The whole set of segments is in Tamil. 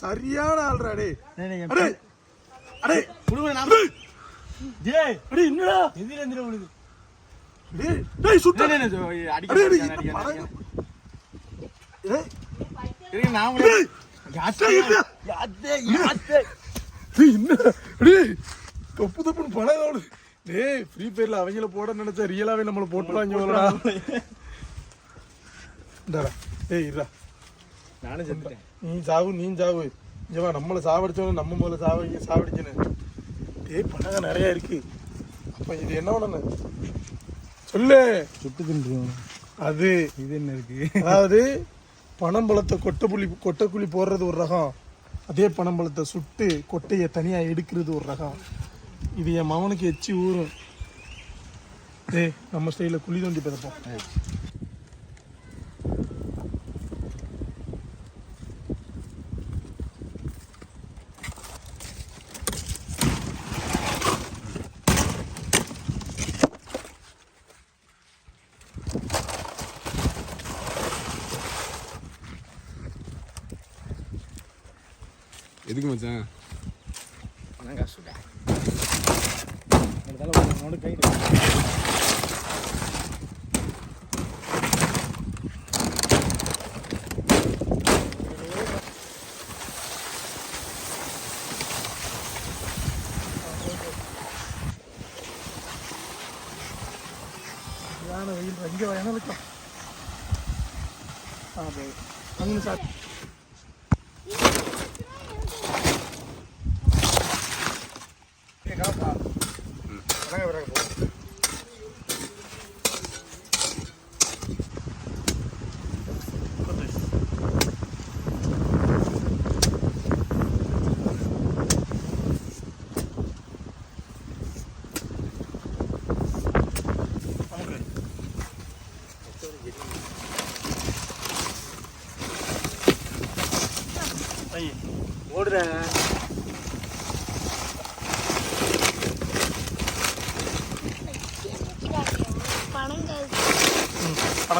சரியான ஆள்றா டே அடே. அடே. என்னடா? எதிர எந்திர விழுது டேய் டேய் சுத்த அடிக்க நான் தொப்பு தொப்புன்னு ஓடு டேய் ஃப்ரீ ஃபயர்ல அவங்கள போட நினைச்சா ரியலாவே நம்மள போட்டுருவாங்க போலடா இந்தாடா டேய் இருடா நானும் செத்துட்டேன் நீ சாவு நீ சாவு இங்க வா நம்மள சாவடிச்சவன நம்ம முதல்ல சாவடிக்க சாவடிக்கணும் டேய் பணங்க நிறைய இருக்கு அப்ப இது என்ன பண்ணணும் சொல்லு சுட்டு தின்றுவோம் அது இது என்ன இருக்கு அதாவது பனம்பழத்தை கொட்டைப்புளி கொட்டைக்குழி போடுறது ஒரு ரகம் அதே பனம்பழத்தை சுட்டு கொட்டையை தனியா எடுக்கிறது ஒரு ரகம் இது என் மவனுக்கு எச்சி ஊறும் டேய் நம்ம ஸ்டைல குழி தோண்டி பிறப்போம் எதுக்கு மச்சான்? அதான் காசு ஒரு கை வெயில். இங்கே இருக்கலாம் ஆ போய். அங்கே சார்.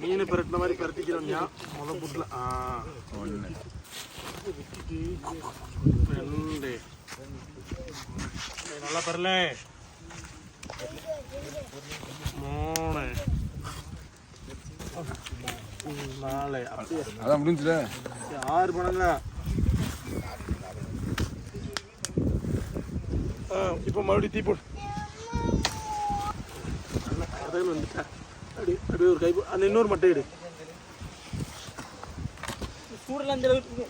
மீன் பரட்டின மாதிரி பரட்டிக்கிறோம் முத புட்டில் ஆ ஒன்று ரெண்டு. நல்லா பரல. மூணு. நாலு. அதான் முடிஞ்சுல. ஆறு பணங்க இப்போ மறுபடியும் தீ போடு. கதையில் வந்துட்டேன் அப்படி அப்படியே ஒரு கை போ- அந்த இன்னொரு மட்டை எடு சூடுல அந்த அளவுக்கு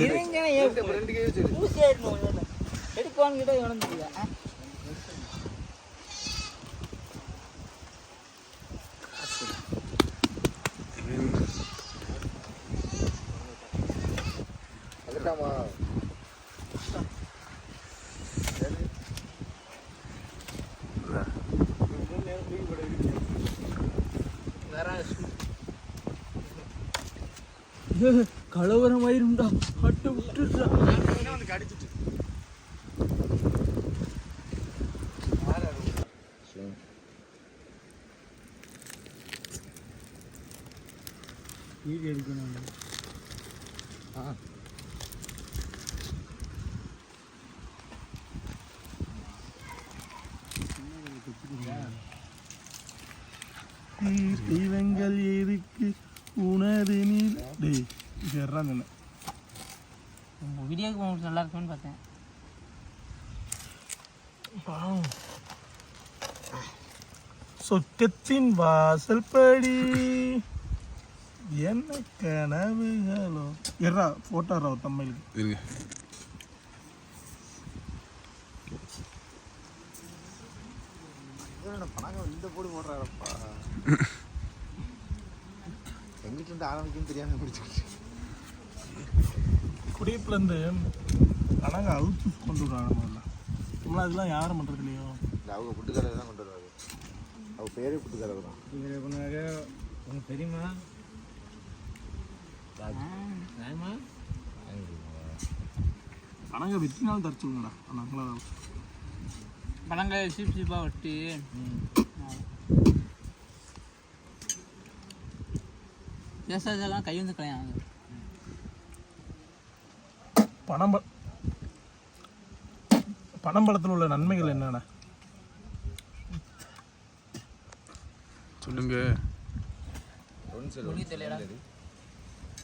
இருங்க ஊசி ஆயிடணும் எடுப்பான்னு கிட்ட. இவனும் தெரியல ஆ? கலவரம் ஆயிரும்டா அட்டை விட்டுடுறா. வீடியோ எடுக்கணும் தெய்வங்கள் எதுக்கு உனது நீ டேய் இது எறான் தானே வீடியோக்கு உங்களுக்கு நல்லா இருக்கும்னு பார்த்தேன். சொர்க்கத்தின் வாசல் படி என்ன கனவுகளோ? எறா போட்டோ ராவ் தமிழுக்கு இருங்க. பணங்க இந்த போடு போடுறாரப்பா. எங்கிட்ட இருந்து ஆரம்பிக்கும் தெரியாம பிடிச்சிக்கிட்டு குடியிருப்புலேருந்து கணங்க அவுத்து கொண்டு விடுறாங்க முதல்ல. நம்மள அதெல்லாம் யாரும் பண்ணுறது இல்லையோ இல்லை அவங்க புட்டுக்காரரை தான் கொண்டு வருவாங்க அவங்க பேரே புட்டுக்காரர் தான் இவர் பண்ணாங்க உனக்கு தெரியுமா? நியாயமா கணங்க வெட்டினாலும் தரச்சுங்கடா நாங்களா பழங்காய சீப் சீப்பாக ஒட்டி பேசாதெல்லாம் கை வந்து கல்யாணம் பனம்ப பனம்பழத்தில் உள்ள நன்மைகள் என்னென்ன? சொல்லுங்க.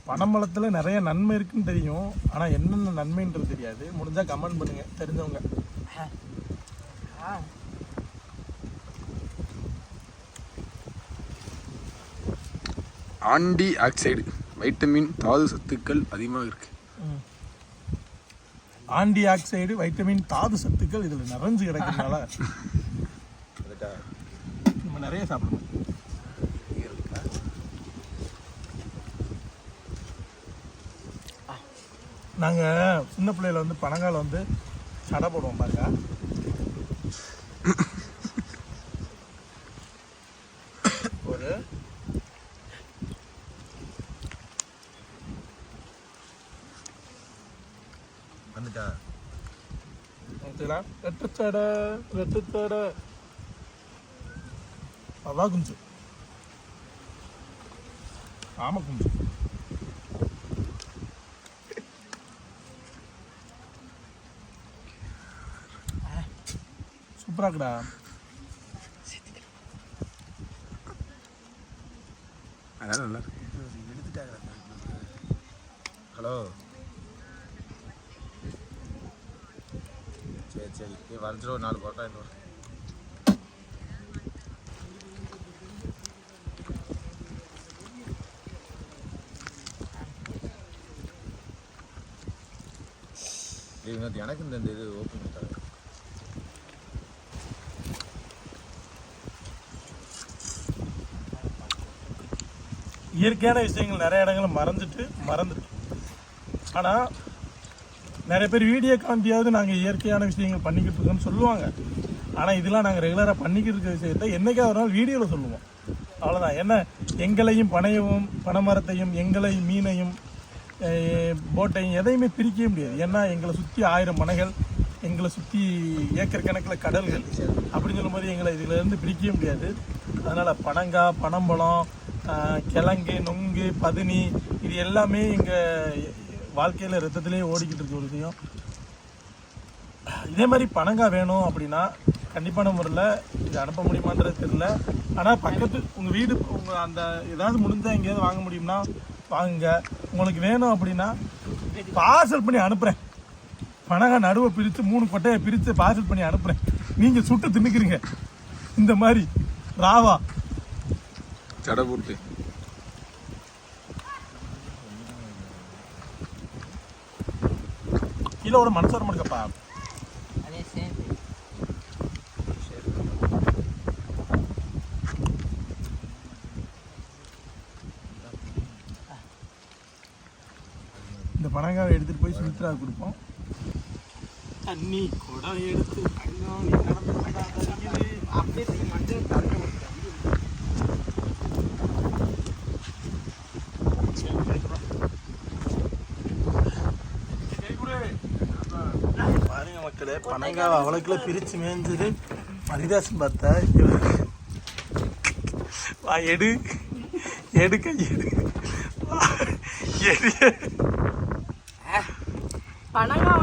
பனம்பழத்தில் நிறைய நன்மை இருக்குன்னு தெரியும். ஆனால் என்னென்ன நன்மைன்றது தெரியாது. முடிஞ்சால் கமெண்ட் பண்ணுங்க. தெரிஞ்சவங்க. ஆன்டி ஆக்சைடு வைட்டமின் தாது சத்துக்கள் அதிகமாக இருக்கு. ஆன்டி ஆக்சைடு வைட்டமின் தாது சத்துக்கள் இதில் நிறைஞ்சு கிடக்கிறதுனால நம்ம நிறைய சாப்பிடணும். நாங்கள் சின்ன பிள்ளையில வந்து பனங்கால வந்து சடை போடுவோம் பாருங்க ஒரு வந்துட்டா ஓகேடா ரெட்டுச்சடை ரெட்டுச்சடை அதான் குஞ்சு. ஆமா குஞ்சு. சூப்பரா இருக்குடா. அதெல்லாம் நல்லா இருக்கு. ஹலோ. சரி சரி ஒரு நாலு பரோட்டா இன்னொரு இது எனக்கு இந்த இது ஓப்பன் பண்ணி இயற்கையான விஷயங்கள் நிறைய இடங்களில் மறந்துட்டு மறந்துட்டு ஆனால் நிறைய பேர் வீடியோ காண்டியாவது நாங்கள் இயற்கையான விஷயங்கள் பண்ணிக்கிட்டு இருக்கோம்னு சொல்லுவாங்க. ஆனால் இதெல்லாம் நாங்கள் ரெகுலராக பண்ணிக்கிட்டு இருக்க விஷயத்தை என்றைக்காக ஒரு நாள் வீடியோவில் சொல்லுவோம். அவ்வளோதான் என்ன? எங்களையும் பனையவும் பனைமரத்தையும் எங்களை மீனையும் போட்டையும் எதையுமே பிரிக்கவே முடியாது. ஏன்னா எங்களை சுற்றி ஆயிரம் மனைகள் எங்களை சுற்றி ஏக்கர் கணக்கில் கடல்கள் அப்படின்னு சொல்லும்போது எங்களை இதிலேருந்து பிரிக்கவே முடியாது. அதனால் பனங்காய் பனம்பழம் கிழங்கு நொங்கு பதுனி இது எல்லாமே எங்கள் வாழ்க்கையில் ரத்தத்திலே ஓடிக்கிட்டு இருக்க ஒரு விஷயம். இதே மாதிரி பனங்காய் வேணும் அப்படின்னா கண்டிப்பான முறையில் இது அனுப்ப முடியுமான்றது தெரியல. ஆனால் பக்கத்து உங்கள் வீடு உங்கள் அந்த ஏதாவது முடிஞ்சால் எங்கேயாவது வாங்க முடியும்னா வாங்குங்க. உங்களுக்கு வேணும் அப்படின்னா பார்சல் பண்ணி அனுப்புகிறேன் பனங்காய் நடுவை பிரித்து மூணு கொட்டையை பிரித்து பார்சல் பண்ணி அனுப்புகிறேன் நீங்கள் சுட்டு தின்னுக்கிறீங்க. இந்த மாதிரி ராவா. சடை போட்டு கீழே ஒரு மனசு இருக்கப்பா அதே சேம் இந்த பனங்காவை எடுத்துகிட்டு போய் சுமித்ரா கொடுப்போம். தண்ணி குடம் எடுத்து. அப்படியே மஞ்சள் தரங்க பாருங்க பனங்காவை அவளுக்குள்ள பிரித்து மேய்ஞ்சது மரிதாசன் பார்த்தா. வா எடு. எடு கையெடு எடு. எடு. பனங்காய்